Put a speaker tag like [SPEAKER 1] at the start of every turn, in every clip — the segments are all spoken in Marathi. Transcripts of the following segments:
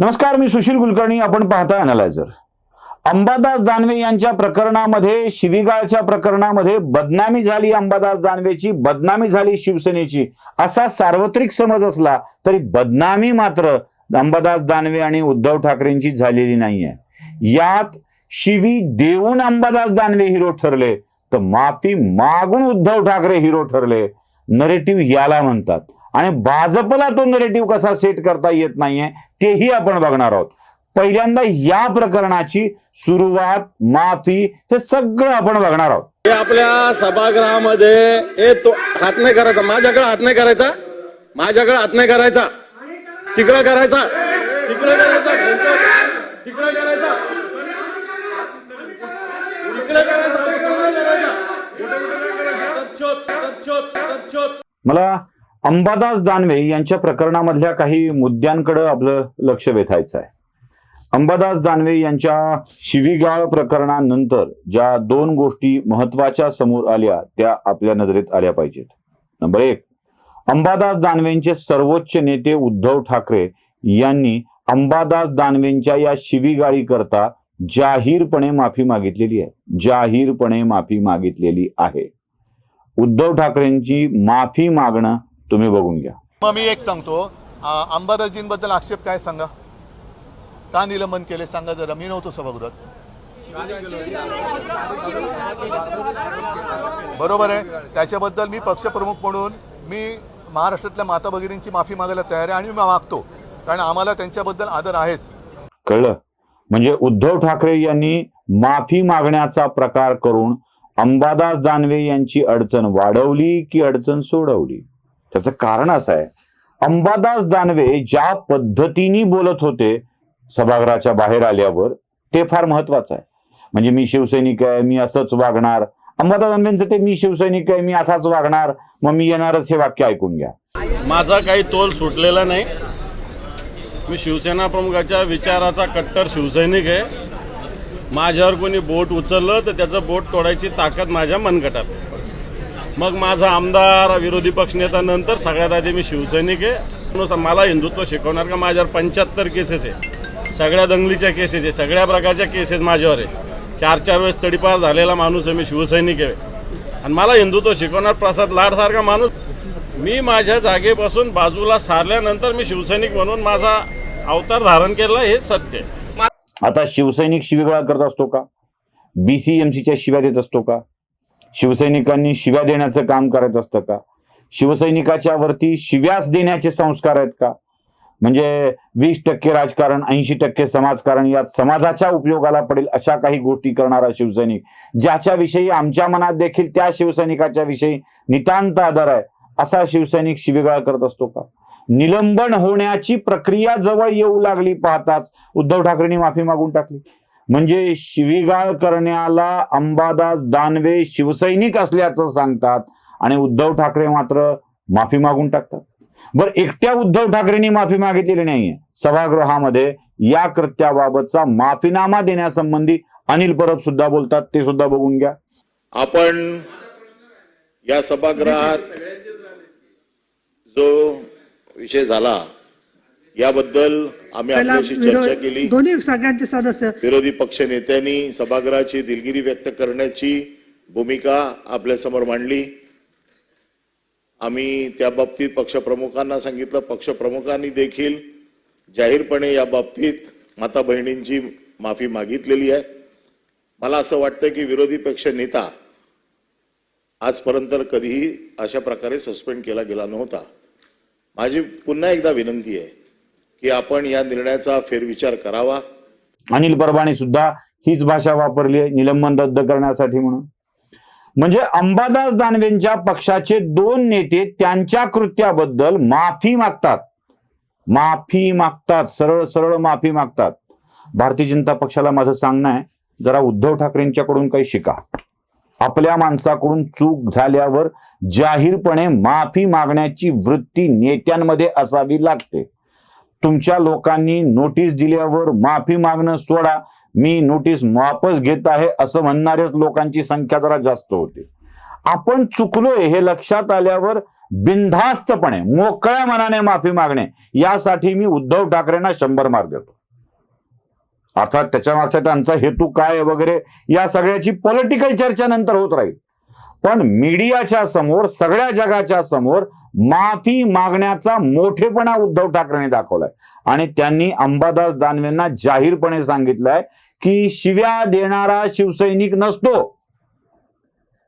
[SPEAKER 1] नमस्कार मी सुशील कुलकर्णी. आपण पाहता अनालायझर अंबादास दानवे यांच्या प्रकरणामध्ये शिवीगाळच्या प्रकरणामध्ये बदनामी झाली अंबादास दानवेची बदनामी झाली शिवसेनेची. असा सार्वत्रिक समज असला तरी बदनामी मात्र अंबादास दानवे आणि उद्धव ठाकरेंची झालेली नाहीये. यात शिवी देऊन अंबादास दानवे हिरो ठरले तर माफी मागून उद्धव ठाकरे हिरो ठरले. नरेटिव्ह याला म्हणतात. आणि भाजपला तो नरेटिव्ह कसा सेट करता येत नाहीये तेही आपण बघणार आहोत. पहिल्यांदा या प्रकरणाची सुरुवात माफी हे सगळं आपण बघणार आहोत.
[SPEAKER 2] हे आपल्या सभागृहामध्ये हे तो हात नाही करायचा. माझ्याकडे हात नाही करायचा. माझ्याकडे हात नाही करायचा. तिकडं करायचा. तिकडे करायचा. तिकडे करायचा. तिकडे.
[SPEAKER 1] मला अंबादास दानवे यांच्या प्रकरणामधल्या काही मुद्द्यांकडे आपलं लक्ष वेधायचं आहे. अंबादास दानवे यांच्या शिवीगाळ प्रकरणानंतर ज्या दोन गोष्टी महत्त्वाच्या समोर आल्या त्या आपल्या नजरेत आल्या पाहिजेत. नंबर एक अंबादास दानवेंचे सर्वोच्च नेते उद्धव ठाकरे यांनी अंबादास दानवेंच्या या शिवीगाळी करता जाहीरपणे माफी मागितलेली आहे. जाहीरपणे माफी मागितलेली आहे. उद्धव ठाकरेंची माफी मागणं तुम्ही बघून घ्या.
[SPEAKER 3] मग मी एक सांगतो अंबादासजींबद्दल आक्षेप काय सांगा? का निलंबन केले? सांगा जरा मी नव्हतो सभागृहात. बरोबर आहे. त्याच्याबद्दल मी पक्षप्रमुख म्हणून मी महाराष्ट्रातल्या माता भगिनींची माफी मागायला तयार आहे आणि मी मागतो. कारण आम्हाला त्यांच्याबद्दल आदर आहेच.
[SPEAKER 1] कळलं? म्हणजे उद्धव ठाकरे यांनी माफी मागण्याचा प्रकार करून अंबादास दानवे यांची अडचण वाढवली की अडचण सोडवली? त्याचं कारण असं आहे. अंबादास दानवे ज्या पद्धतीने बोलत होते सभागृहाच्या बाहेर आल्यावर ते फार महत्वाचं आहे. म्हणजे मी शिवसैनिक आहे मी असंच वागणार. अंबादास दानवेंचं ते मी शिवसैनिक आहे मी असाच वागणार. मग मी येणारच हे वाक्य ऐकून घ्या.
[SPEAKER 2] माझा काही तोल सुटलेला नाही. मी शिवसेना प्रमुखाच्या विचाराचा कट्टर शिवसैनिक आहे. माझ्यावर कोणी बोट उचललं तर त्याचं बोट तोडायची ताकद माझ्या मनगटात आहे. मग माझा आमदार विरोधी पक्षनेता नंतर सगळ्यात आधी मी शिवसैनिक आहे. मला हिंदुत्व शिकवणार का माझ्यावर पंच्याहत्तर केसेस आहे. सगळ्या दंगलीच्या केसेस आहे. सगळ्या प्रकारच्या केसेस माझ्यावर आहे. चार चार वेळेस तडीपार झालेला माणूस आहे. मी शिवसैनिक आहे. आणि मला हिंदुत्व शिकवणार प्रसाद लाडसारखा माणूस. मी माझ्या जागेपासून बाजूला सारल्यानंतर मी शिवसैनिक म्हणून माझा अवतार धारण केला हे सत्य
[SPEAKER 1] आता शिवसैनिक शिवीगाळ करत असतो का? बीसीएमसीच्या शिव्या देत असतो का? शिवसैनिकांनी शिव्या देण्याचं काम करत असतं का? शिवसैनिकाच्या वरती शिव्यास देण्याचे संस्कार आहेत का? म्हणजे वीस टक्के राजकारण ऐंशी टक्के समाजकारण यात समाजाच्या उपयोगाला पडेल अशा काही गोष्टी करणारा शिवसैनिक ज्याच्याविषयी आमच्या मनात देखील त्या शिवसैनिकाच्या विषयी नितांत आदर आहे असा शिवसैनिक शिवीगाळ करत असतो का? निलंबन होण्याची प्रक्रिया जवळ येऊ लागली पाहताच उद्धव ठाकरेंनी माफी मागून टाकली. म्हणजे शिवीगाळ करण्याला अंबादास दानवे शिवसैनिक असल्याचं सांगतात. आणि उद्धव ठाकरे मात्र माफी मागून टाकतात. बर एकट्या उद्धव ठाकरेंनी माफी मागितलेली नाहीये. सभागृहामध्ये या कृत्याबाबतचा माफीनामा देण्यासंबंधी अनिल परब सुद्धा बोलतात. ते सुद्धा बघून घ्या.
[SPEAKER 4] आपण या सभागृहात जो विषय झाला याबद्दल आम्ही आपल्याशी चर्चा केली.
[SPEAKER 5] दोन्ही सगळ्यांचे सदस्य.
[SPEAKER 4] विरोधी पक्ष नेत्यांनी सभागृहाची दिलगिरी व्यक्त करण्याची भूमिका आपल्यासमोर मांडली. आम्ही त्या बाबतीत पक्षप्रमुखांना सांगितलं. पक्षप्रमुखांनी देखील जाहीरपणे या बाबतीत माता बहिणींची माफी मागितलेली आहे. मला असं वाटतं की विरोधी पक्ष नेता आजपर्यंत कधीही अशा प्रकारे सस्पेंड केला गेला नव्हता. माझी पुन्हा एकदा विनंती आहे की आपण या निर्णयाचा फेरविचार करावा.
[SPEAKER 1] अनिल परबाणी सुद्धा हीच भाषा वापरली आहे निलंबन रद्द करण्यासाठी म्हणून. म्हणजे अंबादास दानवेंच्या पक्षाचे दोन नेते त्यांच्या कृत्याबद्दल माफी मागतात. माफी मागतात सरळ सरळ माफी मागतात. भारतीय जनता पक्षाला माझं सांगणं आहे जरा उद्धव ठाकरेंच्याकडून काही शिका. आपल्या माणसाकडून चूक झाल्यावर जाहीरपणे माफी मागण्याची वृत्ती नेत्यांमध्ये असावी लागते. तुमच्या लोकांनी नोटीस दिल्यावर माफी मागणं सोडा. मी नोटीस वापस घेत आहे असं म्हणणाऱ्याच लोकांची संख्या जरा जास्त होते. आपण चुकलोय हे लक्षात आल्यावर बिनधास्तपणे मोकळ्या मनाने माफी मागणे यासाठी मी उद्धव ठाकरेंना शंभर मार्क देतो. अर्थात त्याच्या मागचा त्यांचा हेतू काय वगैरे या सगळ्याची पॉलिटिकल चर्चा नंतर होत राहील. पण मीडियाच्या समोर सगळ्या जगाच्या समोर माफी मागण्याचा मोठेपणा उद्धव ठाकरेंनी दाखवलाय. आणि त्यांनी अंबादास दानवेंना जाहीरपणे सांगितलंय की शिव्या देणारा शिवसैनिक नसतो.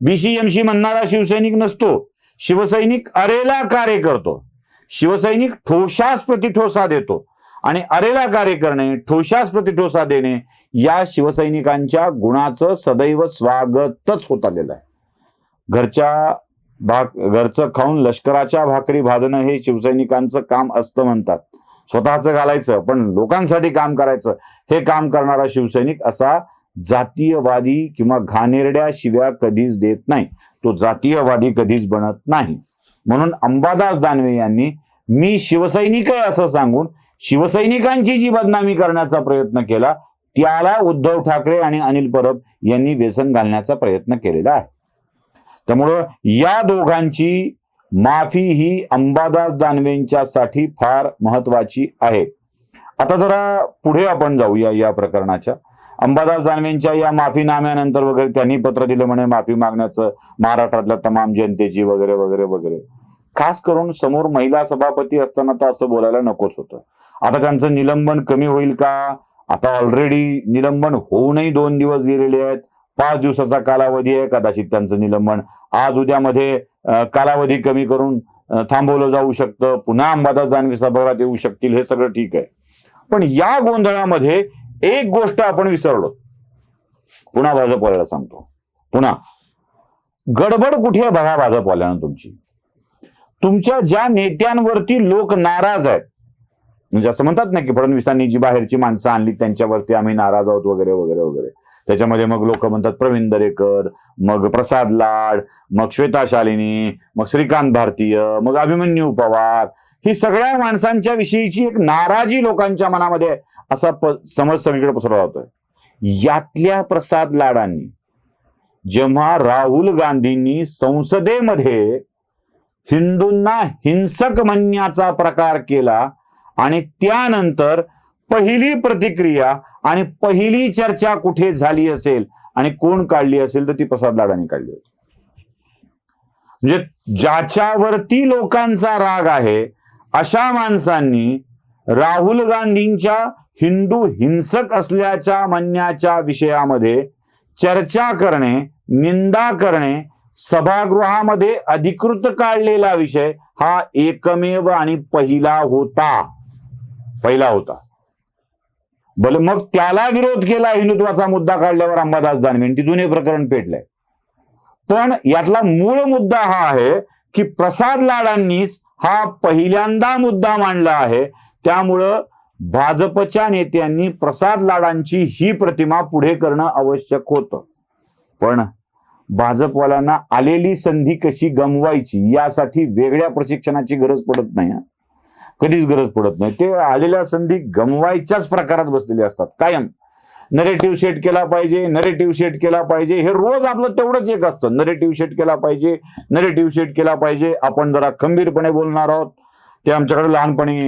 [SPEAKER 1] बीसीएमसी म्हणणारा शिवसैनिक नसतो. शिवसैनिक अरेला कार्य करतो. शिवसैनिक ठोशास प्रतिठोसा देतो. आणि अरेला कार्य करणे ठोशास प्रतिठोसा देणे या शिवसैनिकांच्या गुणाचं सदैव स्वागतच होत आलेलं आहे. घरच्या भाक घरचं खाऊन लष्कराच्या भाकरी भाजणं हे शिवसैनिकांचं काम असतं म्हणतात. स्वतःचं घालायचं पण लोकांसाठी काम करायचं हे काम करणारा शिवसैनिक असा जातीयवादी किंवा घाणेरड्या शिव्या कधीच देत नाही. तो जातीयवादी कधीच बनत नाही. म्हणून अंबादास दानवे यांनी मी शिवसैनिक आहे असं सांगून शिवसैनिकांची जी बदनामी करण्याचा प्रयत्न केला त्याला उद्धव ठाकरे आणि अनिल परब यांनी व्यसन घालण्याचा प्रयत्न केलेला आहे. त्यामुळं या दोघांची माफी ही अंबादास दानवेंच्यासाठी फार महत्वाची आहे. आता जरा पुढे आपण जाऊया या प्रकरणाच्या. अंबादास दानवेंच्या या माफीनाम्यानंतर वगैरे त्यांनी पत्र दिलं म्हणे माफी मागण्याचं महाराष्ट्रातल्या तमाम जनतेची वगैरे वगैरे वगैरे. खास करून समोर महिला सभापती असताना तर असं बोलायला नकोच होतं. आता त्यांचं निलंबन कमी होईल का? आता ऑलरेडी निलंबन होऊनही दोन दिवस गेलेले आहेत. पाच दिवसाचा कालावधी आहे कदाचित त्यांचं निलंबन. आज उद्यामध्ये कालावधी कमी करून थांबवलं जाऊ शकतं. पुन्हा अंबादास जानवी सभागृहात येऊ शकतील हे सगळं ठीक आहे. पण या गोंधळामध्ये एक गोष्ट आपण विसरलो. पुन्हा भाजपवाल्याला सांगतो. पुन्हा. गडबड कुठे आहे बघा भाजपवाल्यानं तुमची. तुमच्या ज्या नेत्यांवरती लोक नाराज आहेत म्हणजे असं म्हणतात ना की फडणवीसांनी जी बाहेरची माणसं आणली त्यांच्यावरती आम्ही नाराज आहोत वगैरे वगैरे वगैरे. त्याच्यामध्ये मग लोक म्हणतात प्रवीण दरेकर मग प्रसाद लाड मग श्वेता शालिनी मग श्रीकांत भारतीय मग अभिमन्यू पवार. ही सगळ्या माणसांच्या विषयीची एक नाराजी लोकांच्या मनामध्ये असा समज सगळीकडे पसरला जातोय. यातल्या प्रसाद लाडांनी जेव्हा राहुल गांधींनी संसदेमध्ये हिंदूंना हिंसक म्हणण्याचा प्रकार केला आणि त्यानंतर पहिली प्रतिक्रिया आणि पहिली चर्चा कुठे झाली असेल आणि कोण काढली असेल तर ती प्रसाद लाडाने काढली होती. म्हणजे ज्याच्यावरती लोकांचा राग आहे अशा माणसांनी राहुल गांधींच्या हिंदू हिंसक असल्याच्या म्हणण्याच्या विषयामध्ये चर्चा करणे निंदा करणे सभागृहामध्ये अधिकृत काढलेला विषय हा एकमेव आणि पहिला होता. पहिला होता. भले मग त्याला विरोध केला हिंदुत्वाचा मुद्दा काढल्यावर अंबादास दानवे ती जुने प्रकरण पेटलंय. पण यातला मूळ मुद्दा हा आहे की प्रसाद लाडांनीच हा पहिल्यांदा मुद्दा मांडला आहे. त्यामुळं भाजपच्या नेत्यांनी प्रसाद लाडांची ही प्रतिमा पुढे करणं आवश्यक होतं. पण भाजपवाल्यांना आलेली संधी कशी गमवायची यासाठी वेगळ्या प्रशिक्षणाची गरज पडत नाही कधीच गरज पडत नाही. ते आलेल्या संधी गमवायच्याच प्रकारात बसलेले असतात. कायम. नरेटिव्ह सेट केला पाहिजे नरेटिव्ह सेट केला पाहिजे हे रोज आपलं तेवढंच एक असतं. नरेटिव्ह सेट केला पाहिजे नरेटिव्ह सेट केला पाहिजे. आपण जरा खंबीरपणे बोलणार आहोत. ते आमच्याकडे लहानपणी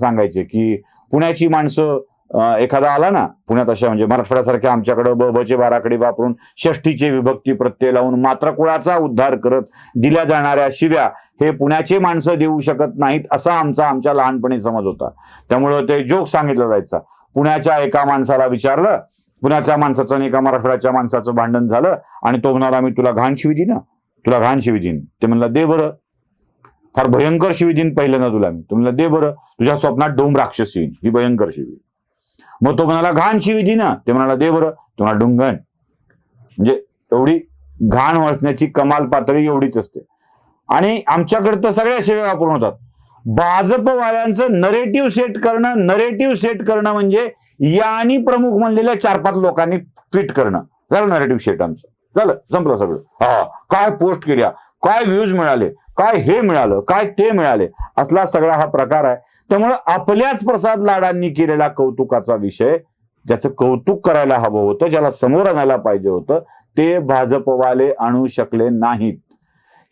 [SPEAKER 1] सांगायचे की पुण्याची माणसं एखादा आला ना पुण्यात अशा म्हणजे मराठवाड्यासारख्या आमच्याकडे ब बचे बाराकडे वापरून षष्टीचे विभक्ती प्रत्यय लावून मात्र कुळाचा उद्धार करत दिल्या जाणाऱ्या शिव्या हे पुण्याचे माणसं देऊ शकत नाहीत असा आमचा आमच्या लहानपणी समज होता. त्यामुळं ते जोक सांगितलं जायचा. पुण्याच्या एका माणसाला विचारलं पुण्याच्या माणसाचं आणि एका मराठवाड्याच्या माणसाचं भांडण झालं आणि तो म्हणाला मी तुला घाण शिवी ना तुला घाण शिवी देईन. ते म्हणलं दे बरं. फार भयंकर शिवी देईन पहिलं ना तुला मी. तो दे बरं तुझ्या स्वप्नात डोम राक्षस येईन ही भयंकर शिवी. मग तो म्हणाला घाण शिवी दे ना. ते म्हणाला दे बरं. तुम्हाला म्हणाला डुंगण. म्हणजे एवढी घाण वाचण्याची कमाल पातळी एवढीच असते. आणि आमच्याकडे तर सगळ्या सेवा वापरून होतात. भाजपवाल्यांचं नरेटिव्ह सेट करणं नरेटिव्ह सेट करणं म्हणजे यानी प्रमुख म्हणलेल्या चार पाच लोकांनी ट्विट करणं. झालं नरेटिव्ह सेट आमचं. झालं संपलं सगळं. हा काय पोस्ट केल्या? काय व्ह्यूज मिळाले? काय हे मिळालं? काय ते मिळाले? असला सगळा हा प्रकार आहे. त्यामुळं आपल्याच प्रसाद लाडांनी केलेला कौतुकाचा विषय ज्याचं कौतुक करायला हवं होतं ज्याला समोर आणायला पाहिजे होतं ते भाजपवाले आणू शकले नाहीत.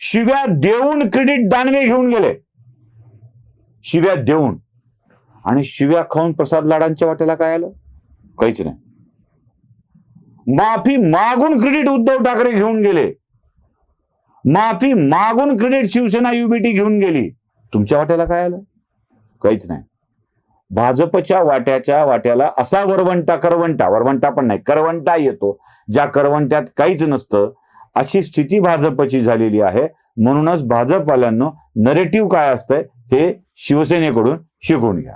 [SPEAKER 1] शिव्या देऊन क्रेडिट दानवे घेऊन गेले. शिव्या देऊन. आणि शिव्या खाऊन प्रसाद लाडांच्या वाटेला काय आलं? काहीच नाही. माफी मागून क्रेडिट उद्धव ठाकरे घेऊन गेले. माफी मागून क्रेडिट शिवसेना युबीटी घेऊन गेली. तुमच्या वाट्याला काय आलं? काहीच नाही. भाजपच्या वाट्याच्या वाट्याला असा वरवंटा करवंटा वरवंटा पण नाही करवंटा येतो ज्या करवंट्यात काहीच नसतं अशी स्थिती भाजपची झालेली आहे. म्हणूनच भाजपवाल्यांना नरेटिव्ह काय असतंय हे शिवसेनेकडून शिकून घ्या.